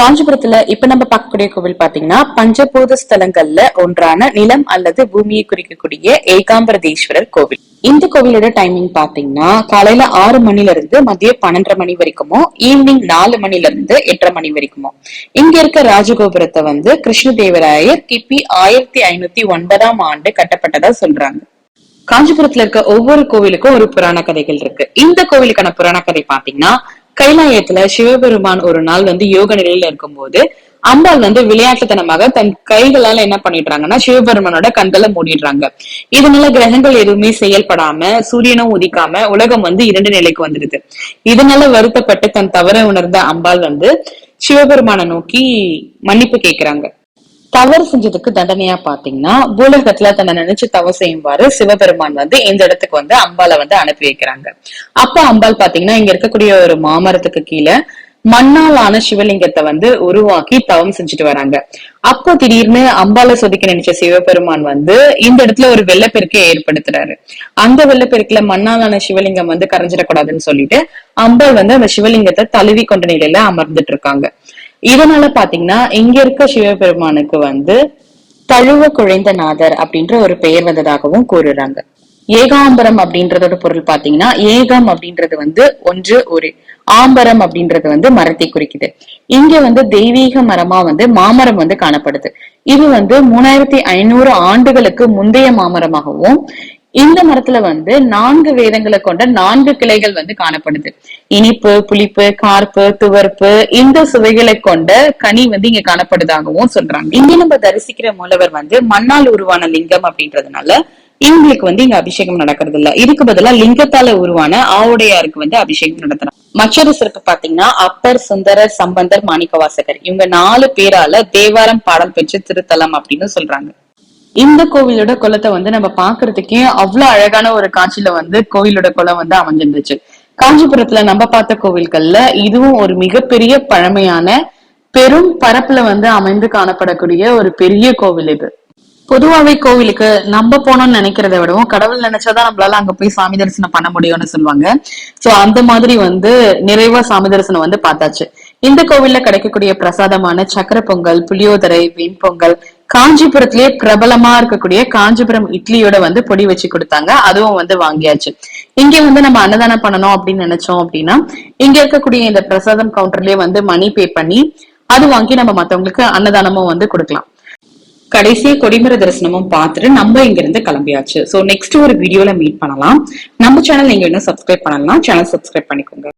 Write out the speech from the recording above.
காஞ்சிபுரத்துல இப்ப நம்ம பார்க்கக்கூடிய கோவில் பாத்தீங்கன்னா பஞ்சபூத ஸ்தலங்கள்ல ஒன்றான நிலம் அல்லது பூமியை குறிக்கக்கூடிய ஏகாம்பரதீஸ்வரர் கோவில். இந்த கோவிலோட டைமிங் பாத்தீங்கன்னா காலையில ஆறு மணில இருந்து மதியம் பன்னெண்டரை மணி வரைக்குமோ ஈவினிங் நாலு மணில இருந்து எட்டரை மணி வரைக்குமோ. இங்க இருக்க ராஜகோபுரத்தை வந்து கிருஷ்ணதேவராயர் கிபி ஆயிரத்தி ஐநூத்தி ஒன்பதாம் ஆண்டு கட்டப்பட்டதா சொல்றாங்க. காஞ்சிபுரத்துல இருக்க ஒவ்வொரு கோவிலுக்கும் ஒரு புராண கதைகள் இருக்கு. இந்த கோவிலுக்கான புராண கதை பாத்தீங்கன்னா கைலாயத்துல சிவபெருமான் ஒரு நாள் வந்து யோக நிலையில இருக்கும்போது அம்பாள் வந்து விளையாட்டுத்தனமாக தன் கைகளால என்ன பண்ணிடுறாங்கன்னா சிவபெருமானோட கண்களை மூடிடுறாங்க. இதனால கிரகங்கள் எதுவுமே செயல்படாம சூரியனும் உதிக்காம உலகம் வந்து இரண்டு நிலைக்கு வந்துடுது. இதனால வருத்தப்பட்டு தன் தவற உணர்ந்த அம்பாள் வந்து சிவபெருமானை நோக்கி மன்னிப்பு கேக்குறாங்க தவறு செஞ்சதுக்கு தண்டனையா பாத்தீங்கன்னா பூலகத்துல தன்னை நினைச்சு தவறு செய்யும்பாரு சிவபெருமான் வந்து இந்த இடத்துக்கு வந்து அம்பால வந்து அனுப்பி வைக்கிறாங்க. அப்ப அம்பாள் பாத்தீங்கன்னா இங்க இருக்கக்கூடிய ஒரு மாமரத்துக்கு கீழே மண்ணாலான சிவலிங்கத்தை வந்து உருவாக்கி தவம் செஞ்சுட்டு வராங்க. அப்போ திடீர்னு அம்பால சொதிக்க நினைச்ச சிவபெருமான் வந்து இந்த இடத்துல ஒரு வெள்ளப்பெருக்கை ஏற்படுத்துறாரு. அந்த வெள்ளப்பெருக்குல மண்ணாலான சிவலிங்கம் வந்து கரைஞ்சிடக்கூடாதுன்னு சொல்லிட்டு அம்பாள் வந்து அந்த சிவலிங்கத்தை தழுவி கொண்ட நிலையில அமர்ந்துட்டு இருக்காங்க. இதனால பாத்தீங்கன்னா இங்க இருக்க சிவபெருமானுக்கு வந்து தழுவ குழைந்த நாதர் அப்படின்ற ஒரு பெயர் வந்ததாகவும் கூறுறாங்க. ஏகாம்பரம் அப்படின்றதோட பொருள் பாத்தீங்கன்னா ஏகம் அப்படின்றது வந்து ஒன்று ஒரு ஆம்பரம் அப்படின்றது வந்து மரத்தை குறிக்குது. இங்க வந்து தெய்வீக மரமா வந்து மாமரம் வந்து காணப்படுது. இது வந்து மூணாயிரத்தி ஐநூறு ஆண்டுகளுக்கு முந்தைய மாமரமாகவும் இந்த மரத்துல வந்து நான்கு வேதங்களை கொண்ட நான்கு கிளைகள் வந்து காணப்படுது. இனிப்பு புளிப்பு கார்ப்பு துவர்ப்பு இந்த சுவைகளை கொண்ட கனி வந்து இங்க காணப்படுதாகவும் சொல்றாங்க. இங்க நம்ம தரிசிக்கிற மூலவர் வந்து மண்ணால் உருவான லிங்கம் அப்படின்றதுனால இவங்களுக்கு வந்து இங்க அபிஷேகம் நடக்கிறது இல்ல. இதுக்கு பதிலா லிங்கத்தால உருவான ஆவுடையாருக்கு வந்து அபிஷேகம் நடத்துறாங்க மற்றொரு சிறப்பு பாத்தீங்கன்னா அப்பர் சுந்தரர் சம்பந்தர் மாணிக்கவாசகர். இவங்க நாலு பேரால தேவாரம் பாடல் பெற்ற திருத்தலம் அப்படின்னு சொல்றாங்க. இந்த கோவிலோட குளத்தை வந்து நம்ம பாக்குறதுக்கே அவ்வளவு அழகான ஒரு காட்சியில வந்து கோவிலோட குளம் வந்து அமைஞ்சிருந்துச்சு. காஞ்சிபுரத்துல நம்ம பார்த்த கோவில்கள்ல இதுவும் ஒரு மிகப்பெரிய பழமையான பெரும் பரப்புல வந்து அமைந்து காணப்படக்கூடிய ஒரு பெரிய கோவில் இது. பொதுவாவே கோவிலுக்கு நம்ம போனோம்னு நினைக்கிறத விடவும் கடவுள் நினைச்சாதான் நம்மளால அங்க போய் சாமி தரிசனம் பண்ண முடியும்னு சொல்லுவாங்க. சோ அந்த மாதிரி வந்து நிறைவா சாமி தரிசனம் வந்து பார்த்தாச்சு. இந்த கோவில்ல கிடைக்கக்கூடிய பிரசாதமான சக்கர பொங்கல் புளியோதரை வெண்பொங்கல் காஞ்சிபுரத்திலேயே பிரபலமா இருக்கக்கூடிய காஞ்சிபுரம் இட்லியோட வந்து பொடி வச்சு கொடுத்தாங்க. அதுவும் வந்து வாங்கியாச்சு. இங்க வந்து நம்ம அன்னதானம் பண்ணணும் அப்படின்னு நினைச்சோம் அப்படின்னா இங்க இருக்கக்கூடிய இந்த பிரசாதம் கவுண்டர்லயே வந்து மணி பே பண்ணி அது வாங்கி நம்ம மத்தவங்களுக்கு அன்னதானமும் வந்து கொடுக்கலாம். கடைசியா கொடிமர தரிசனமும் பார்த்துட்டு நம்ம இங்க இருந்து கிளம்பியாச்சு. சோ நெக்ஸ்ட் ஒரு வீடியோல மீட் பண்ணலாம். நம்ம சேனல் நீங்க இன்னும் சப்ஸ்கிரைப் பண்ணலாம் சேனல் சப்ஸ்கிரைப் பண்ணிக்கோங்க.